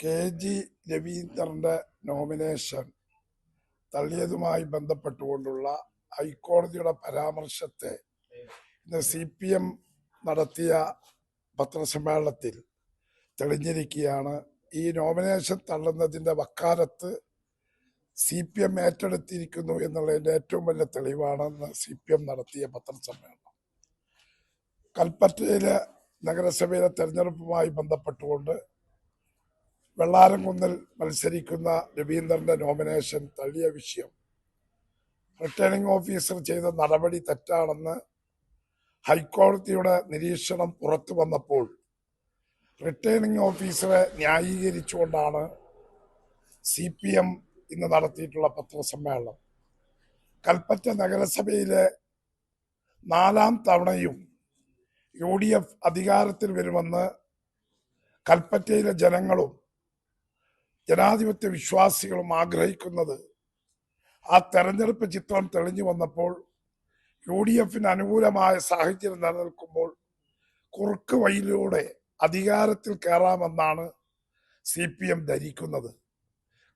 K G രവീന്ദ്രന്റെ nomination തള്ളിയതുമായി ബന്ധപ്പെട്ടുകൊണ്ടുള്ള ഹൈക്കോടതിയുടെ പരാമർശത്തെ ഇന്ന് സി പി എം നടത്തിയ പത്രസമ്മേളനത്തിൽ തെളിഞ്ഞിരിക്കുകയാണ്. ഈ നോമിനേഷൻ തള്ളുന്നതിന്റെ വക്കാലത്ത് സി പി എം ഏറ്റെടുത്തിരിക്കുന്നു എന്നുള്ളതിന്റെ ഏറ്റവും വലിയ തെളിവാണെന്ന് സി പി എം നടത്തിയ പത്രസമ്മേളനം. കൽപ്പറ്റയിലെ നഗരസഭയിലെ തെരഞ്ഞെടുപ്പുമായി ബന്ധപ്പെട്ടുകൊണ്ട് വെള്ളാരംകുന്നിൽ മത്സരിക്കുന്ന രവീന്ദ്രന്റെ നോമിനേഷൻ തള്ളിയ വിഷയം. റിട്ടേണിംഗ് ഓഫീസർ ചെയ്ത നടപടി തെറ്റാണെന്ന് ഹൈക്കോടതിയുടെ നിരീക്ഷണം പുറത്തു വന്നപ്പോൾ റിട്ടേണിംഗ് ഓഫീസറെ ന്യായീകരിച്ചുകൊണ്ടാണ് സി പി എം ഇന്ന് നടത്തിയിട്ടുള്ള പത്രസമ്മേളനം. കൽപ്പറ്റ നഗരസഭയിലെ നാലാം തവണയും യു ഡി എഫ് അധികാരത്തിൽ വരുമെന്ന് കൽപ്പറ്റയിലെ ജനങ്ങളും ജനാധിപത്യ വിശ്വാസികളും ആഗ്രഹിക്കുന്നത്. ആ തെരഞ്ഞെടുപ്പ് ചിത്രം തെളിഞ്ഞു വന്നപ്പോൾ യു ഡി എഫിന് അനുകൂലമായ സാഹചര്യം നിലനിൽക്കുമ്പോൾ കുറുക്ക് വഴിയിലൂടെ അധികാരത്തിൽ കയറാമെന്നാണ് സി പി എം ധരിക്കുന്നത്.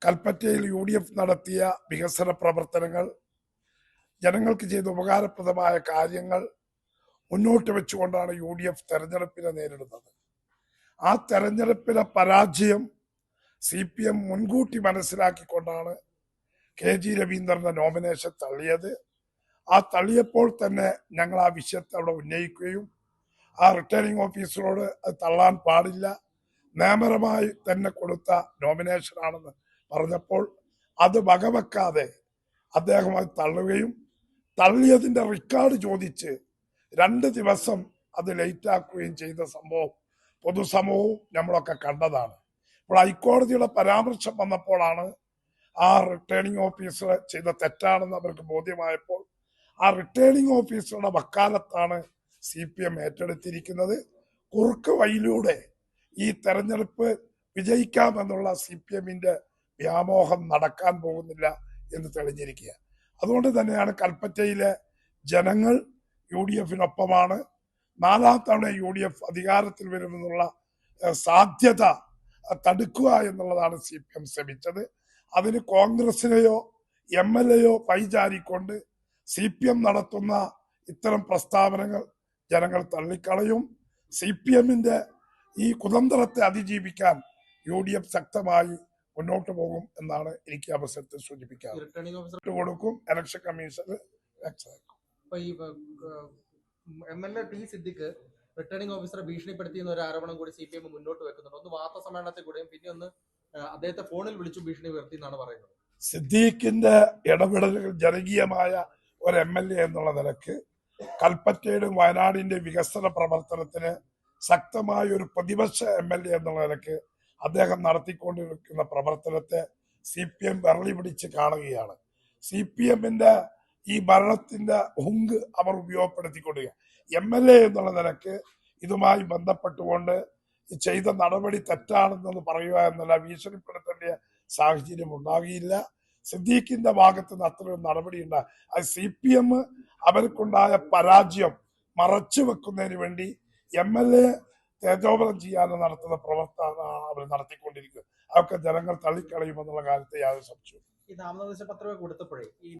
കൽപ്പറ്റയിൽ യു ഡി എഫ് നടത്തിയ വികസന പ്രവർത്തനങ്ങൾ ജനങ്ങൾക്ക് ചെയ്ത ഉപകാരപ്രദമായ കാര്യങ്ങൾ മുന്നോട്ട് വെച്ചുകൊണ്ടാണ് യു ഡി എഫ് തെരഞ്ഞെടുപ്പിനെ നേരിടുന്നത്. ആ തെരഞ്ഞെടുപ്പിലെ പരാജയം സി പി എം മുൻകൂട്ടി മനസ്സിലാക്കിക്കൊണ്ടാണ് കെ ജി രവീന്ദ്രന്റെ നോമിനേഷൻ തള്ളിയത്. ആ തള്ളിയപ്പോൾ തന്നെ ഞങ്ങൾ ആ വിഷയത്തെ അവിടെ ഉന്നയിക്കുകയും ആ റിട്ടേണിംഗ് ഓഫീസറോട് അത് തള്ളാൻ പാടില്ല. നിയമപരമായി തന്നെ കൊടുത്ത നോമിനേഷനാണെന്ന് പറഞ്ഞപ്പോൾ അത് വകവെക്കാതെ അദ്ദേഹം അത് തള്ളുകയും തള്ളിയതിന്റെ റെക്കോർഡ് ചോദിച്ച് രണ്ട് ദിവസം അത് ലേറ്റാക്കുകയും ചെയ്ത സംഭവം പൊതുസമൂഹവും നമ്മളൊക്കെ കണ്ടതാണ്. ഇപ്പോൾ ഹൈക്കോടതിയുടെ പരാമർശം വന്നപ്പോഴാണ് ആ റിട്ടേണിംഗ് ഓഫീസർ ചെയ്ത തെറ്റാണെന്ന് അവർക്ക് ബോധ്യമായപ്പോൾ ആ റിട്ടേണിംഗ് ഓഫീസറുടെ വക്കാലത്താണ് സി പി എം ഏറ്റെടുത്തിരിക്കുന്നത്. കുറുക്ക് വഴിയിലൂടെ ഈ തെരഞ്ഞെടുപ്പ് വിജയിക്കാമെന്നുള്ള സി പി എമ്മിന്റെ വ്യാമോഹം നടക്കാൻ പോകുന്നില്ല എന്ന് തെളിഞ്ഞിരിക്കുക. അതുകൊണ്ട് തന്നെയാണ് കൽപ്പറ്റയിലെ ജനങ്ങൾ യു ഡി എഫിനൊപ്പമാണ്. നാലാം തവണ യു ഡി എഫ് അധികാരത്തിൽ വരുമെന്നുള്ള സാധ്യത തടുക്കുക എന്നുള്ളതാണ് സി പി എം ശ്രമിച്ചത്. അതിന് കോൺഗ്രസിനെയോ എം എൽ എയോ പൈചാരിക്കൊണ്ട് സി പി എം നടത്തുന്ന ഇത്തരം പ്രസ്താവനകൾ ജനങ്ങൾ തള്ളിക്കളയും. സി പി എമ്മിന്റെ ഈ കുതന്ത്രത്തെ അതിജീവിക്കാൻ യു ഡി എഫ് ശക്തമായി മുന്നോട്ട് പോകും എന്നാണ് എനിക്ക് അവസരത്തിൽ സൂചിപ്പിക്കാൻ കൊടുക്കും election commission M L A T Siddique returning ഓഫീസറെ ഭീഷണിപ്പെടുത്തി എന്ന ഒരു ആരോപണം കൂടി സി പി എം മുന്നോട്ട് വെക്കുന്നുണ്ട്. ഒന്ന് വാർത്താ സമ്മേളനത്തിൽ കൂടെയും പിന്നെ ഒന്ന് അദ്ദേഹത്തെ ഫോണിൽ വിളിച്ചു ഭീഷണി ഉയർത്തി എന്നാണ് പറയുന്നത്. സിദ്ദീഖിന്റെ ഇടപെടലുകൾ ജനകീയമായ ഒരു എം എൽ എ എന്നുള്ള നിലയ്ക്ക് കൽപ്പറ്റയുടെയും വയനാടിന്റെ വികസന പ്രവർത്തനത്തിന് ശക്തമായ ഒരു പ്രതിപക്ഷ എം എൽ എ എന്നുള്ള നിലയ്ക്ക് അദ്ദേഹം നടത്തിക്കൊണ്ടിരിക്കുന്ന പ്രവർത്തനത്തെ സി പി എം വിരളി പിടിച്ച് കാണുകയാണ്. സി പി എമ്മിന്റെ ഈ ഭരണത്തിന്റെ ഹുങ്ക് അവർ ഉപയോഗപ്പെടുത്തിക്കൊണ്ടിരിക്കുക എം എൽ എ എന്നുള്ള നിലയ്ക്ക് ഇതുമായി ബന്ധപ്പെട്ടുകൊണ്ട് ചെയ്ത നടപടി തെറ്റാണെന്ന് പറയുക എന്നല്ല ഭീഷണിപ്പെടുത്തേണ്ട സാഹചര്യം ഉണ്ടാകിയില്ല സിദ്ദീഖിന്റെ ഭാഗത്ത് നിന്ന് അത്രയും നടപടി ഉണ്ടായി. അത് സി പി എം അവർക്കുണ്ടായ പരാജയം മറച്ചു വെക്കുന്നതിന് വേണ്ടി എം എൽ എ തേജോപനം ചെയ്യാൻ നടത്തുന്ന പ്രവർത്തനമാണ് അവർ നടത്തിക്കൊണ്ടിരിക്കുന്നത്. അതൊക്കെ ജനങ്ങൾ തള്ളിക്കളയുമെന്നുള്ള കാര്യത്തെ യാതൊരു സംശയവും ഈ നാമനിർദ്ദേശ പത്രിക കൊടുത്തപ്പോഴേ ഈ